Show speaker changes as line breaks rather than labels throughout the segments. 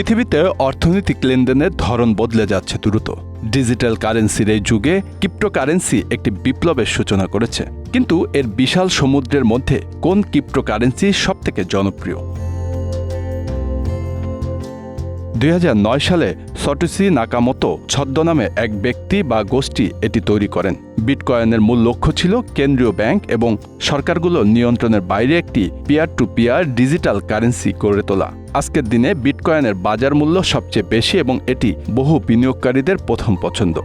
পৃথিবীতে অর্থনৈতিক লেনদেনের ধরন বদলে যাচ্ছে দ্রুত। ডিজিটাল কারেন্সির এই যুগে ক্রিপ্টোকারেন্সি একটি বিপ্লবের সূচনা করেছে। কিন্তু এর বিশাল সমুদ্রের মধ্যে কোন ক্রিপ্টোকারেন্সি সবথেকে জনপ্রিয়? দুই হাজার নয় সালে সটোসি নাকামতো ছদ্মনামে এক ব্যক্তি বা গোষ্ঠী এটি তৈরি করেন। বিটকয়েনের মূল লক্ষ্য ছিল কেন্দ্রীয় ব্যাংক এবং সরকারগুলো নিয়ন্ত্রণের বাইরে একটি peer to peer digital currency গড়ে তোলা। আজকের দিনে বিটকয়েনের বাজার মূল্য সবচেয়ে বেশি এবং এটি বহু বিনিয়োগকারীদের প্রথম পছন্দ।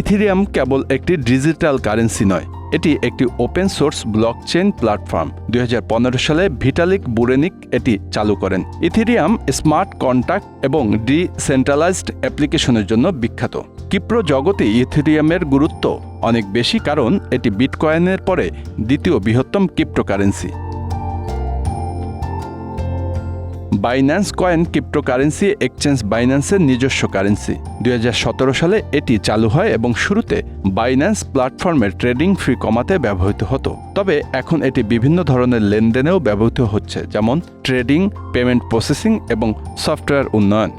ইথিরিয়াম কেবল একটি ডিজিটাল কারেন্সি নয় এটি একটি open source blockchain platform দুই হাজার পনেরো সালে ভিটালিক বুরেনিক এটি চালু করেন। ইথিরিয়াম স্মার্ট কন্ট্যাক্ট এবং ডিসেন্ট্রালাইজড অ্যাপ্লিকেশনের জন্য বিখ্যাত। কিপ্র জগতে ইথিরিয়ামের গুরুত্ব অনেক বেশি কারণ এটি বিটকয়েনের পরে দ্বিতীয় বৃহত্তম cryptocurrency Binance coin cryptocurrency exchange বাইন্যান্সের নিজস্ব কারেন্সি দুই হাজার সতেরো সালে এটি চালু হয় এবং শুরুতে বাইন্যান্স প্ল্যাটফর্মের ট্রেডিং ফি কমাতে ব্যবহৃত হতো। তবে এখন এটি বিভিন্ন ধরনের লেনদেনেও ব্যবহৃত হচ্ছে, যেমন ট্রেডিং পেমেন্ট প্রসেসিং এবং সফটওয়্যার উন্নয়ন।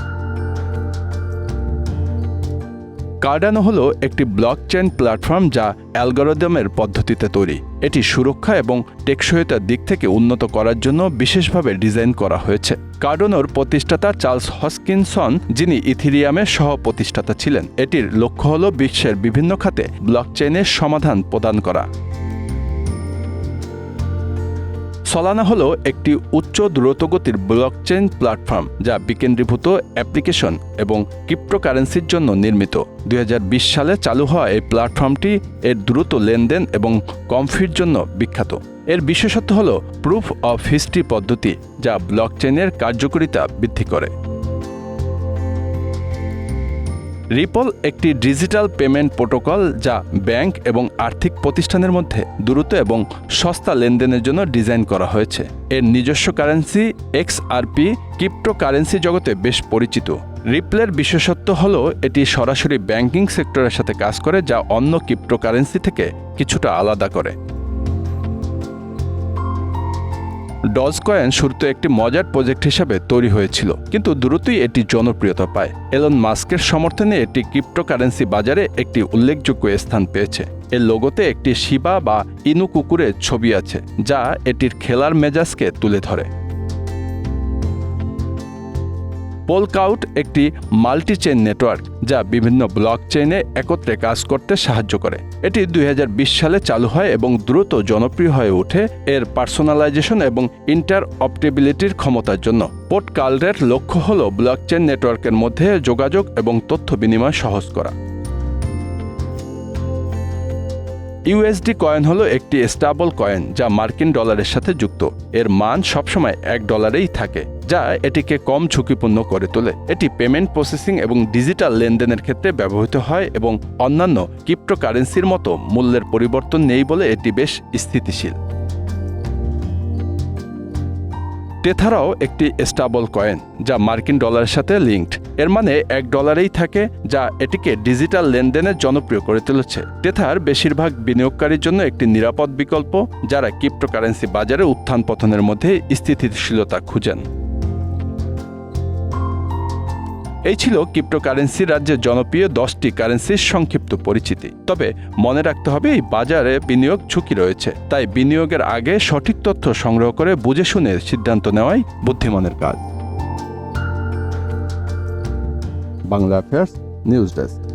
কার্ডানো হলো একটি ব্লকচেন প্ল্যাটফর্ম যা অ্যালগোরিদমের পদ্ধতিতে তৈরি। এটি সুরক্ষা এবং টেকসইতার দিক থেকে উন্নত করার জন্য বিশেষভাবে ডিজাইন করা হয়েছে। কার্ডোনোর প্রতিষ্ঠাতা চার্লস হসকিনসন, যিনি ইথিরিয়ামের সহ প্রতিষ্ঠাতা ছিলেন, এটির লক্ষ্য হল বিশ্বের বিভিন্ন খাতে ব্লকচেনের সমাধান প্রদান করা। সলানা হলো একটি উচ্চ দ্রুতগতির ব্লকচেন প্ল্যাটফর্ম যা বিকেন্দ্রীভূত অ্যাপ্লিকেশন এবং ক্রিপ্টোকারেন্সির জন্য নির্মিত। দুই হাজার বিশ সালে চালু হওয়া এই প্ল্যাটফর্মটি এর দ্রুত লেনদেন এবং কমফির জন্য বিখ্যাত। এর বিশেষত্ব হল প্রুফ অফ হিস্ট্রি পদ্ধতি যা ব্লকচেনের কার্যকারিতা বৃদ্ধি করে। রিপল একটি ডিজিটাল পেমেন্ট প্রোটোকল যা ব্যাংক এবং আর্থিক প্রতিষ্ঠানের মধ্যে দ্রুত এবং সস্তা লেনদেনের জন্য ডিজাইন করা হয়েছে। এর নিজস্ব কারেন্সি এক্সআরপি ক্রিপ্টোকারেন্সি জগতে বেশ পরিচিত। রিপলের বিশেষত্ব হল, এটি সরাসরি ব্যাংকিং সেক্টরের সাথে কাজ করে, যা অন্য ক্রিপ্টোকারেন্সি থেকে কিছুটা আলাদা করে। ডজ কয়েন শুরুতে একটি মজার প্রজেক্ট হিসাবে তৈরি হয়েছিল, কিন্তু দ্রুতই এটি জনপ্রিয়তা পায়। এলন মাস্কের সমর্থনে এটি ক্রিপ্টোকারেন্সি বাজারে একটি উল্লেখযোগ্য স্থান পেয়েছে। এর লোগোতে একটি শিবা বা ইনু কুকুরের ছবি আছে, যা এটির খেলার মেজাজকে তুলে ধরে। পোলকাউট একটি মাল্টি চেইন নেটওয়ার্ক যা বিভিন্ন ব্লক চেইনে একত্রে কাজ করতে সাহায্য করে। এটি দুই হাজার বিশ সালে চালু হয় এবং দ্রুত জনপ্রিয় হয়ে ওঠে এর পার্সোনালাইজেশন এবং ইন্টার অপটেবিলিটির ক্ষমতার জন্য। পোর্ট কাল্ডের লক্ষ্য হল ব্লকচেন নেটওয়ার্কের মধ্যে যোগাযোগ এবং তথ্য বিনিময় সহজ করা। ইউএসডি কয়েন হলো একটি স্টাবল কয়েন যা মার্কিন ডলারের সাথে যুক্ত। এর মান সবসময় এক ডলারেই থাকে। যা এটিকে কম ঝুঁকিপূর্ণ করে তোলে। এটি পেমেন্ট প্রসেসিং এবং ডিজিটাল লেনদেনের ক্ষেত্রে ব্যবহৃত হয় এবং অন্যান্য ক্রিপ্টোকারেন্সির মতো মূল্যের পরিবর্তন নেই বলে এটি বেশ স্থিতিশীল। টেথারাও একটি স্টাবল কয়েন, যা মার্কিন ডলারের সাথে লিঙ্কড। এর মানে এক ডলারেই থাকে, যা এটিকে ডিজিটাল লেনদেনের জনপ্রিয় করে তুলেছে। টেথার বেশিরভাগ বিনিয়োগকারীর জন্য একটি নিরাপদ বিকল্প, যারা ক্রিপ্টোকারেন্সি বাজারে উত্থান পতনের মধ্যে স্থিতিশীলতা খুঁজেন। এই ছিল ক্রিপ্টোকারেন্সি রাজ্যের জনপ্রিয় দশটি কারেন্সির সংক্ষিপ্ত পরিচিতি। তবে মনে রাখতে হবে, এই বাজারে বিনিয়োগ ঝুঁকি রয়েছে। তাই বিনিয়োগের আগে সঠিক তথ্য সংগ্রহ করে বুঝে শুনে সিদ্ধান্ত নেওয়াই বুদ্ধিমানের কাজ। Bangla affairs news desk